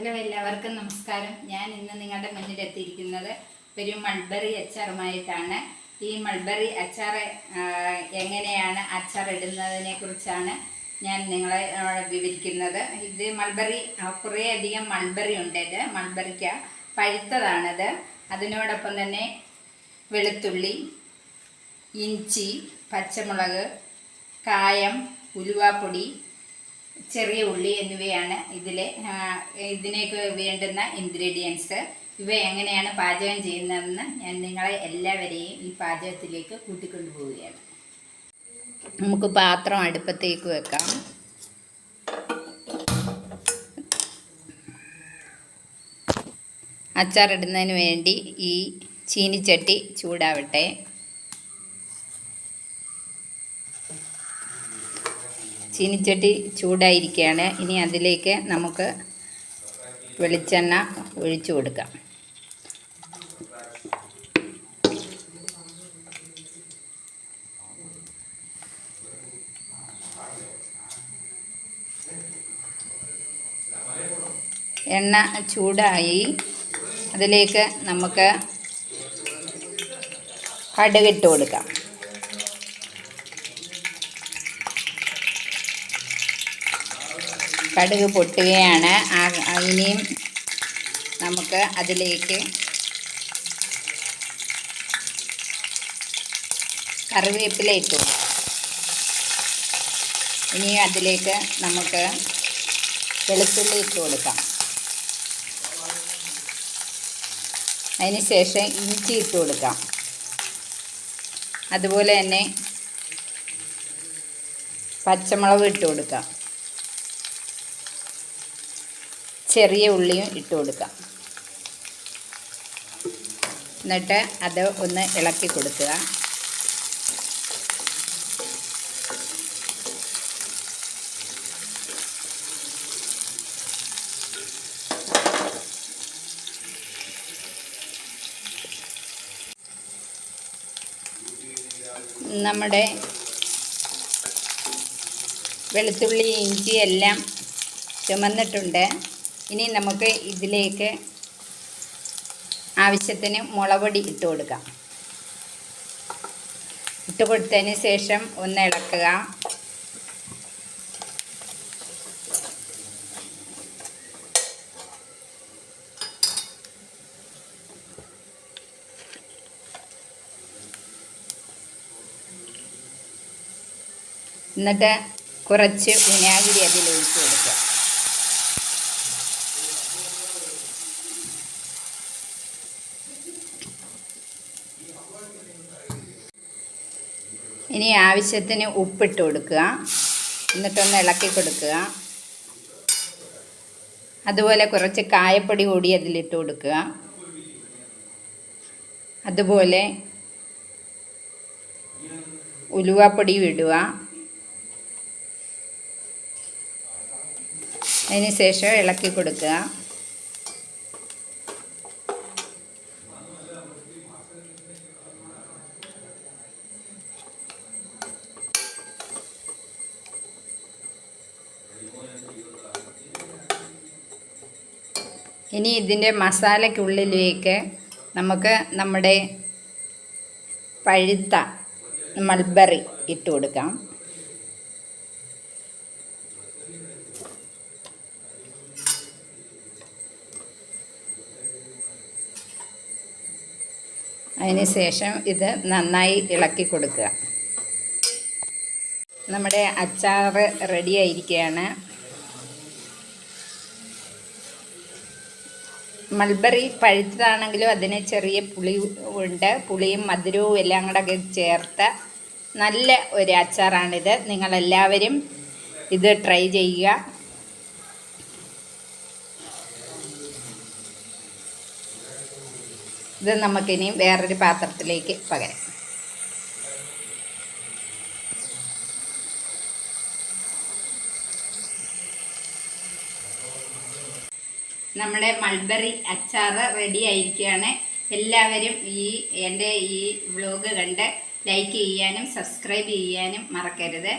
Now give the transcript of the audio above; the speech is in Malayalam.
ഹലോ എല്ലാവർക്കും നമസ്കാരം. ഞാൻ ഇന്ന് നിങ്ങളുടെ മുന്നിൽ എത്തിയിരിക്കുന്നത് ഒരു മൾബറി അച്ചാറുമായിട്ടാണ്. ഈ മൾബറി അച്ചാർ എങ്ങനെയാണ് അച്ചാർ ഇടുന്നതിനെ കുറിച്ചാണ് ഞാൻ നിങ്ങളെ വിവരിക്കുന്നത്. ഇത് മൾബറി കുറേ കുറേയധികം മൾബറി ഉണ്ട് ഇത്. മൾബറിക്ക പഴുത്തതാണത്. അതിനോടൊപ്പം തന്നെ വെളുത്തുള്ളി ഇഞ്ചി പച്ചമുളക് കായം ഉലുവാപ്പൊടി ചെറിയ ഉള്ളി എന്നിവയാണ് ഇതിലെ ഇതിനേക്ക് വേണ്ടുന്ന ഇൻഗ്രീഡിയൻസ് ഇവ എങ്ങനെയാണ് പാചകം ചെയ്യുന്നതെന്ന് ഞാൻ നിങ്ങളെ എല്ലാവരെയും ഈ പാചകത്തിലേക്ക് കൂട്ടിക്കൊണ്ടു പോവുകയാണ് നമുക്ക് പാത്രം അടുപ്പത്തേക്ക് വെക്കാം. അച്ചാറിടുന്നതിന് വേണ്ടി ഈ ചീനിച്ചട്ടി ചൂടാവട്ടെ. ചീനിച്ചട്ടി ചൂടായിരിക്കുകയാണ് ഇനി അതിലേക്ക് നമുക്ക് വെളിച്ചെണ്ണ ഒഴിച്ചു കൊടുക്കാം. എണ്ണ ചൂടായി. അതിലേക്ക് നമുക്ക് കടുകിട്ട് കൊടുക്കാം. കടുക് പൊട്ടുകയാണ്. ഇനിയും നമുക്ക് അതിലേക്ക് കറിവേപ്പില ഇട്ടു. ഇനി അതിലേക്ക് നമുക്ക് വെളുത്തുള്ളി ഇട്ട് കൊടുക്കാം. അതിന് ശേഷം ഇഞ്ചി ഇട്ട് കൊടുക്കാം. അതുപോലെ തന്നെ പച്ചമുളക് ഇട്ട് കൊടുക്കാം. ചെറിയ ഉള്ളിയും ഇട്ട് കൊടുക്കാം എന്നിട്ട് അത് ഒന്ന് ഇളക്കി കൊടുക്കുക. നമ്മുടെ വെളുത്തുള്ളി ഇഞ്ചി എല്ലാം ചുമന്നിട്ടുണ്ട്. ഇനി നമുക്ക് ഇതിലേക്ക് ആവശ്യത്തിന് മുളകൊടി ഇട്ട് കൊടുക്കാം. ഇട്ട് കൊടുത്തതിന് ശേഷം ഒന്ന് ഇളക്കുക. എന്നിട്ട് കുറച്ച് വിനാഗിരി അതിൽ ഒഴിച്ച് കൊടുക്കുക. ഇനി ആവശ്യത്തിന് ഉപ്പിട്ട് കൊടുക്കുക. എന്നിട്ടൊന്ന് ഇളക്കി കൊടുക്കുക. അതുപോലെ കുറച്ച് കായപ്പൊടി കൂടി അതിലിട്ട് കൊടുക്കുക. അതുപോലെ ഉലുവാപ്പൊടിയും ഇടുക. അതിന് ശേഷം ഇളക്കി കൊടുക്കുക. ഇനി ഇതിന്റെ മസാലയ്ക്കുള്ളിലേക്ക് നമുക്ക് നമ്മുടെ പഴുത്ത മൾബറി ഇട്ട് കൊടുക്കാം. അതിന് ശേഷം ഇത് നന്നായി ഇളക്കി കൊടുക്കുക. നമ്മുടെ അച്ചാറ് റെഡി ആയിരിക്കുകയാണ്. മൾബറി പഴുത്തതാണെങ്കിലും അതിന് ചെറിയ പുളി ഉണ്ട്. പുളിയും മധുരവും എല്ലാം കൂടെ ചേർത്ത നല്ല ഒരു അച്ചാറാണിത്. നിങ്ങളെല്ലാവരും ഇത് ട്രൈ ചെയ്യുക. ഇത് നമുക്കിനി വേറൊരു പാത്രത്തിലേക്ക് പകരാം. നമ്മുടെ മൾബറി അച്ചാർ റെഡി ആയിരിക്കുകയാണ്. എല്ലാവരും ഈ എന്റെ ഈ വ്ലോഗ് കണ്ട് ലൈക്ക് ചെയ്യാനും സബ്സ്ക്രൈബ് ചെയ്യാനും മറക്കരുത്.